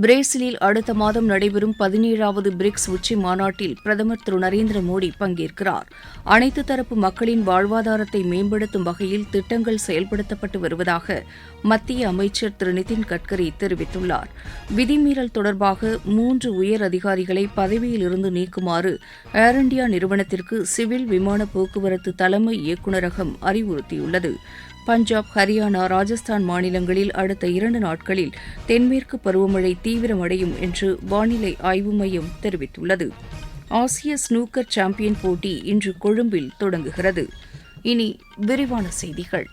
பிரேசிலில் அடுத்த மாதம் நடைபெறும் பதினேழாவது பிரிக்ஸ் உச்சி மாநாட்டில் பிரதமர் திரு நரேந்திர மோடி பங்கேற்கிறார். அனைத்து தரப்பு மக்களின் வாழ்வாதாரத்தை மேம்படுத்தும் வகையில் திட்டங்கள் செயல்படுத்தப்பட்டு வருவதாக மத்திய அமைச்சர் திரு நிதின் கட்கரி தெரிவித்துள்ளார். விதிமீறல் தொடர்பாக மூன்று உயர் அதிகாரிகளை பதவியிலிருந்து நீக்குமாறு ஏர் இண்டியா நிறுவனத்திற்கு சிவில் விமான போக்குவரத்து தலைமை இயக்குநரகம் அறிவுறுத்தியுள்ளது. பஞ்சாப் ஹரியானா ராஜஸ்தான் மாநிலங்களில் அடுத்த இரண்டு நாட்களில் தென்மேற்கு பருவமழை தீவிரமடையும் என்று வானிலை ஆய்வு மையம் தெரிவித்துள்ளது. ஆசிய ஸ்னூக்கர் சாம்பியன் போட்டி இன்று கொழும்பில் தொடங்குகிறது. இனி விரிவான செய்திகள்.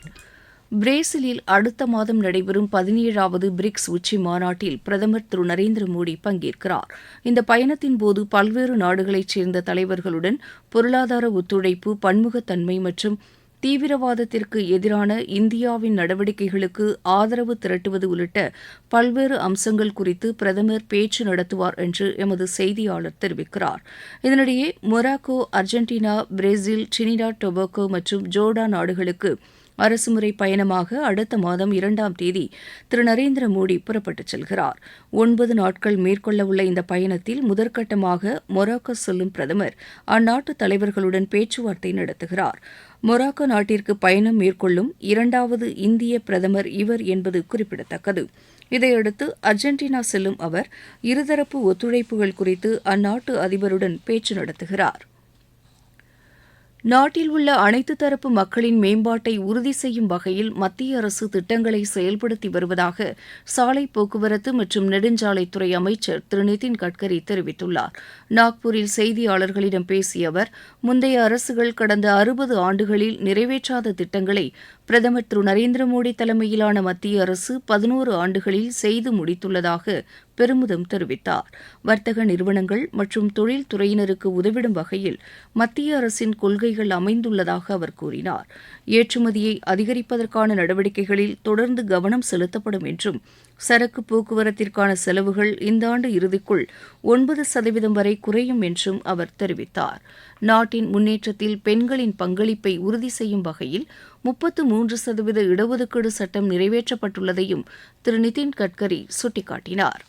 பிரேசிலில் அடுத்த மாதம் நடைபெறும் பதினேழாவது பிரிக்ஸ் உச்சி மாநாட்டில் பிரதமர் திரு நரேந்திர மோடி பங்கேற்கிறார். இந்த பயணத்தின் போது பல்வேறு நாடுகளைச் சேர்ந்த தலைவர்களுடன் பொருளாதார ஒத்துழைப்பு பன்முகத்தன்மை மற்றும் தீவிரவாதத்திற்கு எதிரான இந்தியாவின் நடவடிக்கைகளுக்கு ஆதரவு திரட்டுவது உள்ளிட்ட பல்வேறு அம்சங்கள் குறித்து பிரதமர் பேச்சு நடத்துவார் என்று எமது செய்தியாளர் தெரிவிக்கிறார். இதனிடையே Morocco Argentina Brazil Trinidad Tobago மற்றும் ஜோர்டா நாடுகளுக்கு அரசுமுறை பயணமாக அடுத்த மாதம் இரண்டாம் தேதி திரு. நரேந்திர மோடி புறப்பட்டுச் செல்கிறார். ஒன்பது நாட்கள் மேற்கொள்ளவுள்ள இந்த பயணத்தில் முதற்கட்டமாக மொராக்கோ செல்லும் பிரதமர் அந்நாட்டு தலைவர்களுடன் பேச்சுவார்த்தை நடத்துகிறார். மொராக்கோ நாட்டிற்கு பயணம் மேற்கொள்ளும் இரண்டாவது இந்திய பிரதமர் இவர் என்பது குறிப்பிடத்தக்கது. இதையடுத்து அர்ஜென்டினா செல்லும் அவர் இருதரப்பு ஒத்துழைப்புகள் குறித்து அந்நாட்டு அதிபருடன் பேச்சு நடத்துகிறார். நாட்டில் உள்ள அனைத்து தரப்பு மக்களின் மேம்பாட்டை உறுதி செய்யும் வகையில் மத்திய அரசு திட்டங்களை செயல்படுத்தி வருவதாக சாலை போக்குவரத்து மற்றும் நெடுஞ்சாலைத்துறை அமைச்சர் திரு நிதின் கட்கரி தெரிவித்துள்ளார். நாக்பூரில் செய்தியாளர்களிடம் பேசிய அவர் முந்தைய அரசுகள் கடந்த அறுபது ஆண்டுகளில் நிறைவேற்றாத திட்டங்களை பிரதமர் திரு நரேந்திர மோடி தலைமையிலான மத்திய அரசு பதினோரு ஆண்டுகளில் செய்து முடித்துள்ளதாக பெருமிதம் தெரிவித்தார். வர்த்தக நிறுவனங்கள் மற்றும் தொழில்துறையினருக்கு உதவிடும் வகையில் மத்திய அரசின் கொள்கைகள் அமைந்துள்ளதாக அவர் கூறினார். ஏற்றுமதியை அதிகரிப்பதற்கான நடவடிக்கைகளில் தொடர்ந்து கவனம் செலுத்தப்படும் என்றும் சரக்கு போக்குவரத்திற்கான செலவுகள் இந்த ஆண்டு இறுதிக்குள் ஒன்பது சதவீதம் வரை குறையும் என்றும் அவர் தெரிவித்தார். நாட்டின் முன்னேற்றத்தில் பெண்களின் பங்களிப்பை உறுதி செய்யும் வகையில் முப்பத்து மூன்று சதவீத இடஒதுக்கீடு சட்டம் நிறைவேற்றப்பட்டுள்ளதையும் திரு நிதின் கட்கரி சுட்டிக்காட்டினார்.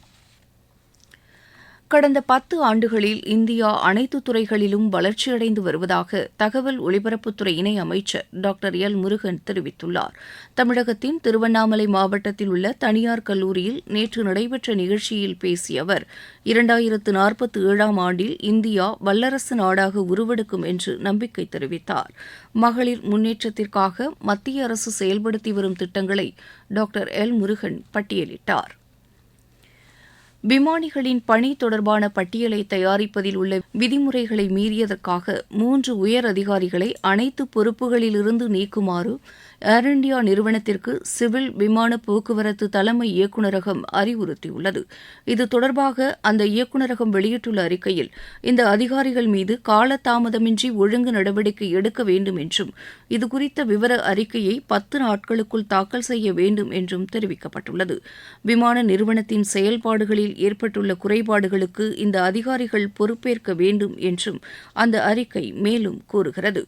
கடந்த பத்து ஆண்டுகளில் இந்தியா அனைத்து துறைகளிலும் வளர்ச்சியடைந்து வருவதாக தகவல் ஒலிபரப்புத்துறை இணை அமைச்சர் டாக்டர் எல் முருகன் தெரிவித்துள்ளார். தமிழகத்தின் திருவண்ணாமலை மாவட்டத்தில் உள்ள தனியார் கல்லூரியில் நேற்று நடைபெற்ற நிகழ்ச்சியில் பேசிய அவர் இரண்டாயிரத்து நாற்பத்தி ஏழாம் ஆண்டில் இந்தியா வல்லரசு நாடாக உருவெடுக்கும் என்று நம்பிக்கை தெரிவித்தார். மகளிர் முன்னேற்றத்திற்காக மத்திய அரசு செயல்படுத்தி வரும் திட்டங்களை டாக்டர் எல் முருகன் பட்டியலிட்டார். விமானிகளின் பணி தொடர்பான பட்டியலை தயாரிப்பதில் உள்ள விதிமுறைகளை மீறியதற்காக மூன்று உயர் அதிகாரிகளை அனைத்து பொறுப்புகளிலிருந்து நீக்குமாறு ஏர் இண்டியா நிறுவனத்திற்கு சிவில் விமான போக்குவரத்து தலைமை இயக்குநரகம் அறிவுறுத்தியுள்ளது. இது தொடர்பாக அந்த இயக்குநரகம் வெளியிட்டுள்ள அறிக்கையில் இந்த அதிகாரிகள் மீது காலதாமதமின்றி ஒழுங்கு நடவடிக்கை எடுக்க வேண்டும் என்றும் இதுகுறித்த விவர அறிக்கையை பத்து நாட்களுக்குள் தாக்கல் செய்ய வேண்டும் என்றும் தெரிவிக்கப்பட்டுள்ளது. விமான நிறுவனத்தின் செயல்பாடுகளில் ஏற்பட்டுள்ள குறைபாடுகளுக்கு இந்த அதிகாரிகள் பொறுப்பேற்க வேண்டும் என்றும் அந்த அறிக்கை மேலும் கூறுகிறது.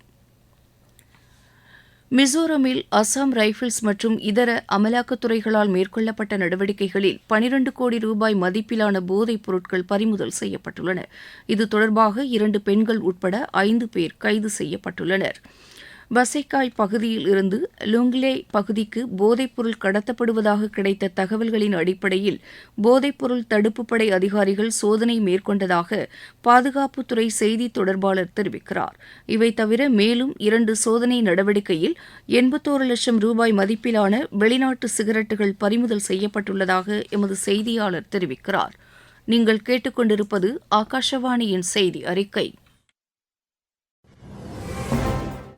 மிசோரமில் அசாம் ரைபிள்ஸ் மற்றும் இதர அமலாக்கத்துறைகளால் மேற்கொள்ளப்பட்ட நடவடிக்கைகளில் பனிரண்டு கோடி ரூபாய் மதிப்பிலான போதைப் பொருட்கள் பறிமுதல் செய்யப்பட்டுள்ளன. இது தொடர்பாக இரண்டு பெண்கள் உட்பட ஐந்து பேர் கைது செய்யப்பட்டுள்ளனா் பசைக்காய் பகுதியில் இருந்து லுங்லே பகுதிக்கு போதைப்பொருள் கடத்தப்படுவதாக கிடைத்த தகவல்களின் அடிப்படையில் போதைப்பொருள் தடுப்புப் படை அதிகாரிகள் சோதனை மேற்கொண்டதாக பாதுகாப்புத்துறை செய்தி தொடர்பாளர் தெரிவிக்கிறார். இவை தவிர மேலும் இரண்டு சோதனை நடவடிக்கையில் எண்பத்தோரு லட்சம் ரூபாய் மதிப்பிலான வெளிநாட்டு சிகரெட்டுகள் பறிமுதல் செய்யப்பட்டுள்ளதாக எமது செய்தியாளர் தெரிவிக்கிறார். நீங்கள் கேட்டுக்கொண்டிருப்பது ஆகாஷவாணியின் செய்தி அறிக்கை.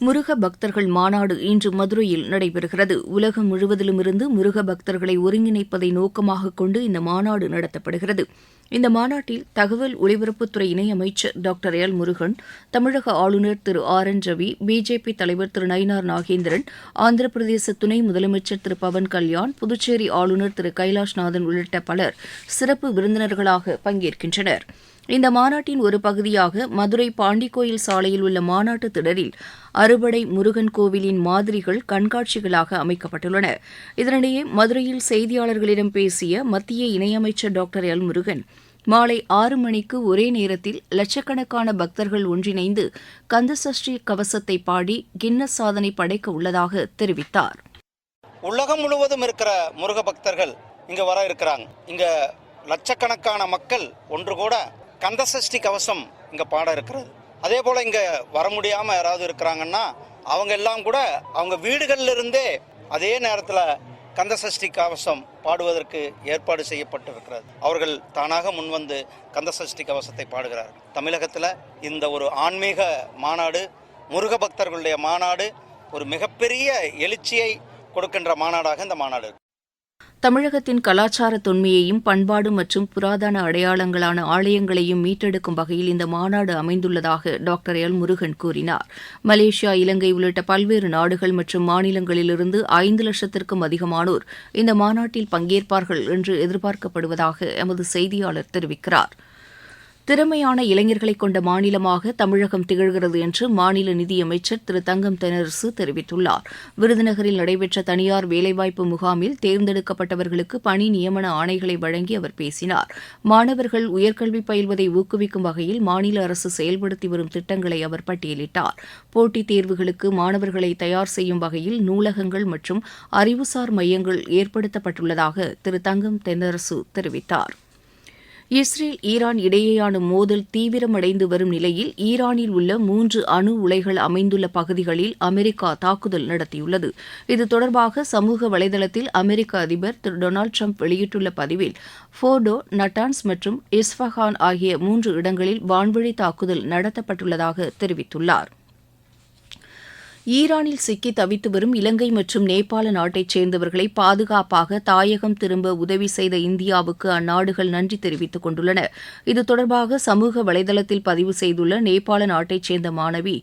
முருக பக்தர்கள் மாநாடு இன்று மதுரையில் நடைபெறுகிறது. உலகம் முழுவதிலுமிருந்து முருக பக்தர்களை ஒருங்கிணைப்பதை நோக்கமாக கொண்டு இந்த மாநாடு நடத்தப்படுகிறது. இந்த மாநாட்டில் தகவல் ஒலிபரப்புத்துறை இணையமைச்சர் டாக்டர் எல் முருகன் தமிழக ஆளுநர் Thiru R N Ravi BJP தலைவர் திரு நயினார் நாகேந்திரன் ஆந்திர பிரதேச துணை முதலமைச்சர் திரு பவன் கல்யாண் புதுச்சேரி ஆளுநர் திரு கைலாஷ்நாதன் உள்ளிட்ட பலர் சிறப்பு விருந்தினர்களாக பங்கேற்கின்றனர். இந்த மாநாட்டின் ஒரு பகுதியாக மதுரை பாண்டிக்கோயில் சாலையில் உள்ள மாநாட்டு திடலில் அறுபடை முருகன் கோவிலின் மாதிரிகள் கண்காட்சிகளாக அமைக்கப்பட்டுள்ளன. இதனிடையே மதுரையில் செய்தியாளர்களிடம் பேசிய மத்திய இணையமைச்சர் டாக்டர் எல் முருகன் மாலை ஆறு மணிக்கு ஒரே நேரத்தில் லட்சக்கணக்கான பக்தர்கள் ஒன்றிணைந்து கந்தசஷ்டி கவசத்தை பாடி கின்னஸ் சாதனை படைக்க உள்ளதாக தெரிவித்தார். உலகம் முழுவதும் இருக்கிற முருக பக்தர்கள் இங்க வர இருக்கிறாங்க. இங்க லட்சக்கணக்கான மக்கள் ஒன்று கூட கந்தசஷ்டி கவசம் இங்கே பாட இருக்கிறது. அதே போல் இங்கே வர முடியாமல் யாராவது இருக்கிறாங்கன்னா அவங்க எல்லாம் கூட அவங்க வீடுகளில் இருந்தே அதே நேரத்தில் கந்தசஷ்டி கவசம் பாடுவதற்கு ஏற்பாடு செய்யப்பட்டிருக்கிறது. அவர்கள் தானாக முன்வந்து கந்தசஷ்டி கவசத்தை பாடுகிறார் தமிழகத்தில் இந்த ஒரு ஆன்மீக மாநாடு முருக பக்தர்களுடைய மாநாடு ஒரு மிகப்பெரிய எழுச்சியை கொடுக்கின்ற மாநாடாக இந்த மாநாடு தமிழகத்தின் கலாச்சார தொன்மையையும் பண்பாடு மற்றும் புராதன அடையாளங்களான ஆலயங்களையும் மீட்டெடுக்கும் வகையில் இந்த மாநாடு அமைந்துள்ளதாக டாக்டர் எல். முருகன் கூறினார். மலேசியா இலங்கை உள்ளிட்ட பல்வேறு நாடுகள் மற்றும் மாநிலங்களிலிருந்து ஐந்து லட்சத்திற்கும் அதிகமானோர் இந்த மாநாட்டில் பங்கேற்பார்கள் என்று எதிர்பார்க்கப்படுவதாக எமது செய்தியாளர் தெரிவிக்கிறார். திறமையான இளைஞர்களை கொண்ட மாநிலமாக தமிழகம் திகழ்கிறது என்று மாநில நிதியமைச்சர் திரு தங்கம் தெனரசு தெரிவித்துள்ளார். விருதுநகரில் நடைபெற்ற தனியார் வேலைவாய்ப்பு முகாமில் தேர்ந்தெடுக்கப்பட்டவர்களுக்கு பணி நியமன ஆணைகளை வழங்கி அவர் பேசினார். மாணவர்கள் உயர்கல்வி பயில்வதை ஊக்குவிக்கும் வகையில் மாநில அரசு செயல்படுத்தி வரும் திட்டங்களை அவர் பட்டியலிட்டார். போட்டித் தேர்வுகளுக்கு மாணவர்களை தயார் செய்யும் வகையில் நூலகங்கள் மற்றும் அறிவுசார் மையங்கள் ஏற்படுத்தப்பட்டுள்ளதாக திரு தங்கம் தென்னரசு தெரிவித்தார். இஸ்ரேல் ஈரான் இடையேயான மோதல் தீவிரமடைந்து வரும் நிலையில் ஈரானில் உள்ள மூன்று அணு உலைகள் அமைந்துள்ள பகுதிகளில் அமெரிக்கா தாக்குதல் நடத்தியுள்ளது. இது தொடர்பாக சமூக வலைதளத்தில் அமெரிக்க அதிபர் திரு டொனால்டு ட்ரம்ப் வெளியிட்டுள்ள பதிவில் ஃபோர்டோ நட்டான்ஸ் மற்றும் இஸ்ஃபஹான் ஆகிய மூன்று இடங்களில் வான்வழி தாக்குதல் நடத்தப்பட்டுள்ளதாக தெரிவித்துள்ளார். ஈரானில் சிக்கி தவித்து வரும் இலங்கை மற்றும் நேபாள நாட்டைச் சேர்ந்தவர்களை பாதுகாப்பாக தாயகம் திரும்ப உதவி செய்த இந்தியாவுக்கு அந்நாடுகள் நன்றி தெரிவித்துக் கொண்டுள்ளன. இது தொடர்பாக சமூக வலைதளத்தில் பதிவு செய்துள்ள நேபாள நாட்டைச் சேர்ந்த மாணவி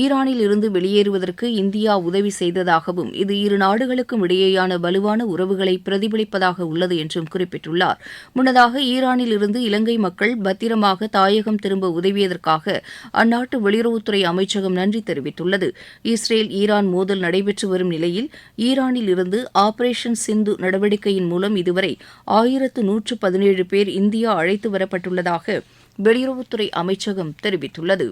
ஈரானில் இருந்து வெளியேறுவதற்கு இந்தியா உதவி செய்ததாகவும் இது இரு நாடுகளுக்கும் இடையேயான வலுவான உறவுகளை பிரதிபலிப்பதாக உள்ளது என்றும் குறிப்பிட்டுள்ளார். முன்னதாக ஈரானில் இருந்து இலங்கை மக்கள் பத்திரமாக தாயகம் திரும்ப உதவியதற்காக அந்நாட்டு வெளியுறவுத்துறை அமைச்சகம் நன்றி தெரிவித்துள்ளது. இஸ்ரேல் ஈரான் மோதல் நடைபெற்று வரும் நிலையில் ஈரானில் இருந்து ஆபரேஷன் சிந்து நடவடிக்கையின் மூலம் இதுவரை ஆயிரத்து நூற்று பதினேழு பேர் இந்தியா அழைத்து வரப்பட்டுள்ளதாக வெளியுறவுத்துறை அமைச்சகம் தெரிவித்துள்ளது.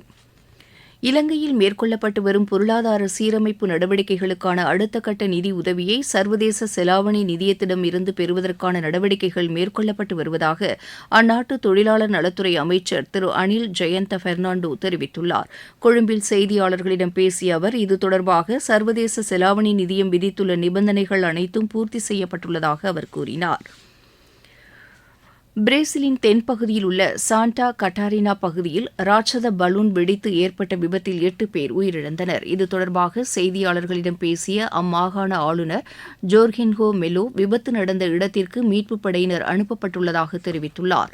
இலங்கையில் மேற்கொள்ளப்பட்டு வரும் பொருளாதார சீரமைப்பு நடவடிக்கைகளுக்கான அடுத்த கட்ட நிதி உதவியை சர்வதேச செலாவணி நிதியத்திடம் இருந்து பெறுவதற்கான நடவடிக்கைகள் மேற்கொள்ளப்பட்டு வருவதாக அந்நாட்டு தொழிலாளர் நலத்துறை அமைச்சர் திரு அனில் ஜெயந்த பெர்னாண்டோ தெரிவித்துள்ளார். கொழும்பில் செய்தியாளர்களிடம் பேசிய அவர் இது தொடர்பாக சர்வதேச செலாவணி நிதியம் விதித்துள்ள நிபந்தனைகள் அனைத்தும் பூர்த்தி செய்யப்பட்டுள்ளதாக அவர் கூறினார். பிரேசிலின் தென்பகுதியில் உள்ள சாண்டா கட்டாரினா பகுதியில் ராட்சத பலூன் வெடித்து ஏற்பட்ட விபத்தில் எட்டு பேர் உயிரிழந்தனர். இது தொடர்பாக செய்தியாளர்களிடம் பேசிய அம்மாகாண ஆளுநர் ஜோர்கின்ஹோ மெலோ விபத்து நடந்த இடத்திற்கு மீட்புப் படையினர் அனுப்பப்பட்டுள்ளதாக தெரிவித்துள்ளார்.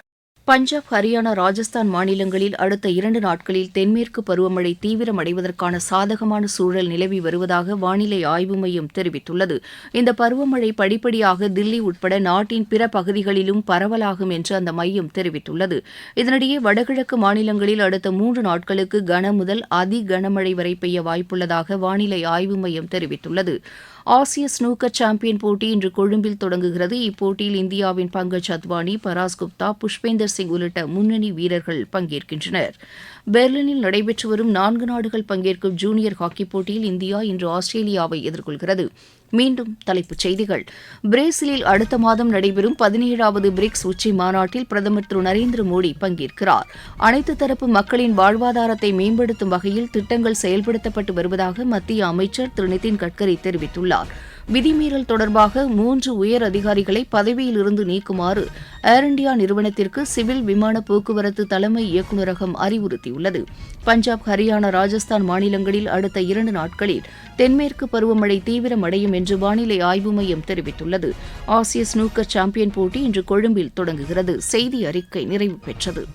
பஞ்சாப் ஹரியானா ராஜஸ்தான் மாநிலங்களில் அடுத்த இரண்டு நாட்களில் தென்மேற்கு பருவமழை தீவிரமடைவதற்கான சாதகமான சூழல் நிலவி வருவதாக வானிலை ஆய்வு மையம் தெரிவித்துள்ளது. இந்த பருவமழை படிப்படியாக தில்லி உட்பட நாட்டின் பிற பகுதிகளிலும் பரவலாகும் என்று அந்த மையம் தெரிவித்துள்ளது. இதனிடையே வடகிழக்கு மாநிலங்களில் அடுத்த மூன்று நாட்களுக்கு கன முதல் அதி கனமழை வரை பெய்ய வாய்ப்புள்ளதாக வானிலை ஆய்வு மையம் தெரிவித்துள்ளது. ஆசிய ஸ்னூக்கர் சாம்பியன் போட்டி இன்று கொழும்பில் தொடங்குகிறது. இப்போட்டியில் இந்தியாவின் பங்கஜ் அத்வானி பராஸ் குப்தா புஷ்பேந்தர் சிங் உள்ளிட்ட முன்னணி வீரர்கள் பங்கேற்கின்றனர். பெர்லினில் நடைபெற்று வரும் நான்கு நாடுகள் பங்கேற்கும் ஜூனியர் ஹாக்கிப் போட்டியில் இந்தியா இன்று ஆஸ்திரேலியாவை எதிர்கொள்கிறது. மீண்டும் தலைப்புச் செய்திகள். பிரேசிலில் அடுத்த மாதம் நடைபெறும் பதினேழாவது பிரிக்ஸ் உச்சி மாநாட்டில் பிரதமர் திரு நரேந்திர மோடி பங்கேற்கிறார். அனைத்து தரப்பு மக்களின் வாழ்வாதாரத்தை மேம்படுத்தும் வகையில் திட்டங்கள் செயல்படுத்தப்பட்டு வருவதாக மத்திய அமைச்சர் திரு நிதின் கட்கரி தெரிவித்துள்ளாா் விதிமீறல் தொடர்பாக மூன்று உயர் அதிகாரிகளை பதவியிலிருந்து நீக்குமாறு ஏர் இண்டியா நிறுவனத்திற்கு சிவில் விமான போக்குவரத்து தலைமை இயக்குநரகம் அறிவுறுத்தியுள்ளது. பஞ்சாப் ஹரியானா ராஜஸ்தான் மாநிலங்களில் அடுத்த இரண்டு நாட்களில் தென்மேற்கு பருவமழை தீவிரமடையும் என்று வானிலை ஆய்வு மையம் தெரிவித்துள்ளது. ஆசிய ஸ்னூக்கர் சாம்பியன் போட்டி இன்று கொழும்பில் தொடங்குகிறது. செய்தி அறிக்கை நிறைவு பெற்றது.